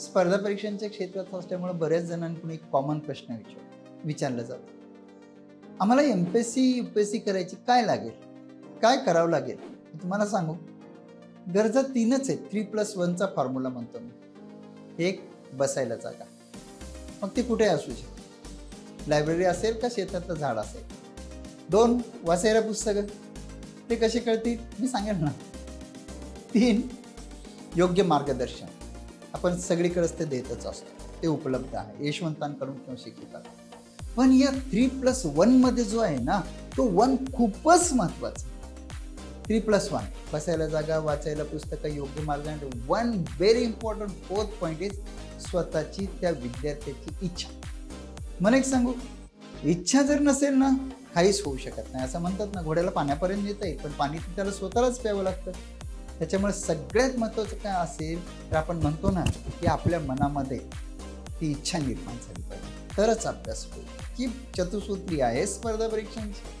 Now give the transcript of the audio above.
स्पर्धा परीक्षांच्या क्षेत्रात असल्यामुळे बऱ्याच जणांकडून एक कॉमन प्रश्न विचार विचारला जातो. आम्हाला M P S C U P S C करायची काय लागेल? काय करावं लागेल? तुम्हाला सांगू. गरजा तीनच आहेत. थ्री प्लस वनचा फॉर्म्युला म्हणतो मी. एक बसायला जागा. मग ती कुठे असू शकते? लायब्ररी असेल का शेतातलं झाड असेल? दोन वाचायला पुस्तकं. ते कसे कळतील? मी सांगेन ना. तीन योग्य मार्गदर्शन. आपण सगळीकडेच ते देतच असतो. ते उपलब्ध आहे. यशवंतांकडून किंवा शिक्षकात पण या थ्री प्लसमध्ये जो आहे ना तो वन खूपच महत्त्वाचा थ्री प्लस वन बसायला जागा वाचायला पुस्तकं योग्य मार्गाने one very important fourth point is स्वतःची त्या विद्यार्थ्याची इच्छा. मला एक सांगू? इच्छा जर नसेल ना काहीच होऊ शकत नाही. असं म्हणतात ना घोड्याला पाण्यापर्यंत येत येईल पण पाणी त्याला स्वतःलाच प्यावं लागतं. त्याच्यामुळे सगळ्यात महत्त्वाचं काय असेल तर आपण म्हणतो ना की आपल्या मनामध्ये ती इच्छा निर्माण झाली पाहिजे. तरच अभ्यास होईल. की चतुसूत्री आहे स्पर्धा परीक्षांची?